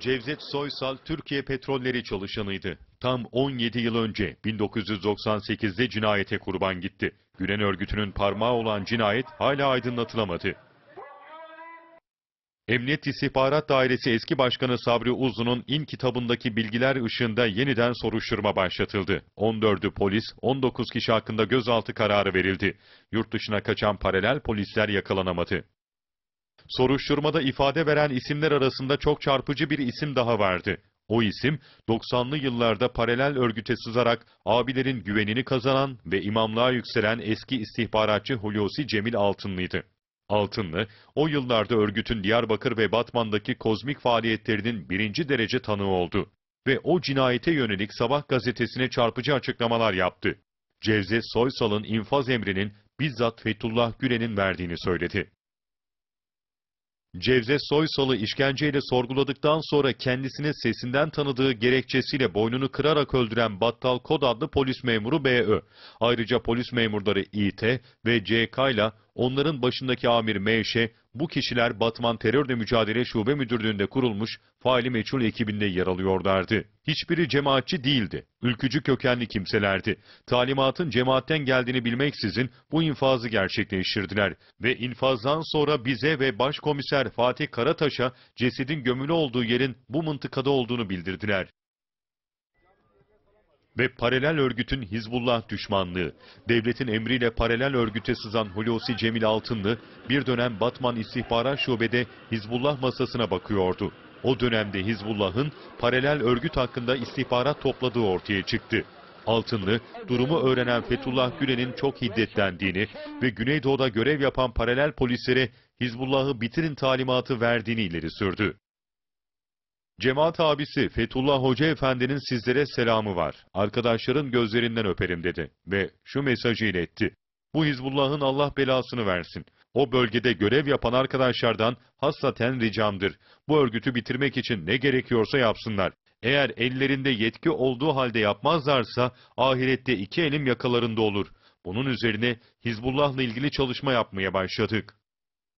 Cevdet Soysal Türkiye Petrolleri çalışanıydı. Tam 17 yıl önce 1998'de cinayete kurban gitti. Gülen örgütünün parmağı olan cinayet hala aydınlatılamadı. Emniyet İstihbarat Dairesi eski başkanı Sabri Uzun'un in kitabındaki bilgiler ışığında yeniden soruşturma başlatıldı. 14'ü polis, 19 kişi hakkında gözaltı kararı verildi. Yurt dışına kaçan paralel polisler yakalanamadı. Soruşturmada ifade veren isimler arasında çok çarpıcı bir isim daha vardı. O isim 90'lı yıllarda paralel örgüte sızarak abilerin güvenini kazanan ve imamlığa yükselen eski istihbaratçı Hulusi Cemil Altınlı'ydı. Altınlı, o yıllarda örgütün Diyarbakır ve Batman'daki kozmik faaliyetlerinin birinci derece tanığı oldu ve o cinayete yönelik Sabah gazetesine çarpıcı açıklamalar yaptı. Cevdet Soysal'ın infaz emrinin bizzat Fethullah Gülen'in verdiğini söyledi. Cevdet Soysal'ı işkenceyle sorguladıktan sonra kendisini sesinden tanıdığı gerekçesiyle boynunu kırarak öldüren Battal Kod adlı polis memuru B.Ö. Ayrıca polis memurları İT ve CK ile onların başındaki amir M.Ş. bu kişiler Batman Terörle Mücadele Şube Müdürlüğü'nde kurulmuş faili meçhul ekibinde yer alıyorlardı. Hiçbiri cemaatçi değildi. Ülkücü kökenli kimselerdi. Talimatın cemaatten geldiğini bilmeksizin bu infazı gerçekleştirdiler. Ve infazdan sonra bize ve başkomiser Fatih Karataş'a cesedin gömülü olduğu yerin bu mıntıkada olduğunu bildirdiler ve paralel örgütün Hizbullah düşmanlığı, devletin emriyle paralel örgüte sızan Hulusi Cemil Altınlı bir dönem Batman İstihbarat Şube'de Hizbullah masasına bakıyordu. O dönemde Hizbullah'ın paralel örgüt hakkında istihbarat topladığı ortaya çıktı. Altınlı, durumu öğrenen Fethullah Gülen'in çok hiddetlendiğini ve Güneydoğu'da görev yapan paralel polislere Hizbullah'ı bitirin talimatı verdiğini ileri sürdü. Cemaat abisi Fethullah Hoca Efendi'nin sizlere selamı var. Arkadaşların gözlerinden öperim dedi ve şu mesajı iletti. Bu Hizbullah'ın Allah belasını versin. O bölgede görev yapan arkadaşlardan hassaten ricamdır. Bu örgütü bitirmek için ne gerekiyorsa yapsınlar. Eğer ellerinde yetki olduğu halde yapmazlarsa ahirette iki elim yakalarında olur. Bunun üzerine Hizbullah'la ilgili çalışma yapmaya başladık.